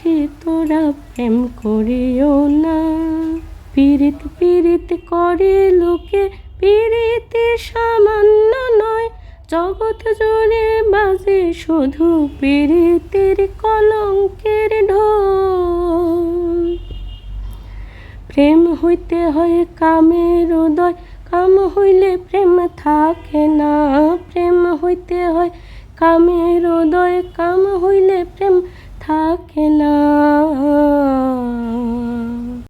সখী তোরা প্রেম করিও না। পীড়িত পীড়িত করে লোকে, পীড়িতে সামান্য নয়। জগৎ জুড়ে বাজে শুধু পীড়িতের কলঙ্কের ঢোল। প্রেম হইতে হয় কামের উদয়, কাম হইলে প্রেম থাকে না। প্রেম হইতে হয় কামের উদয়, কাম হইলে প্রেম থাকে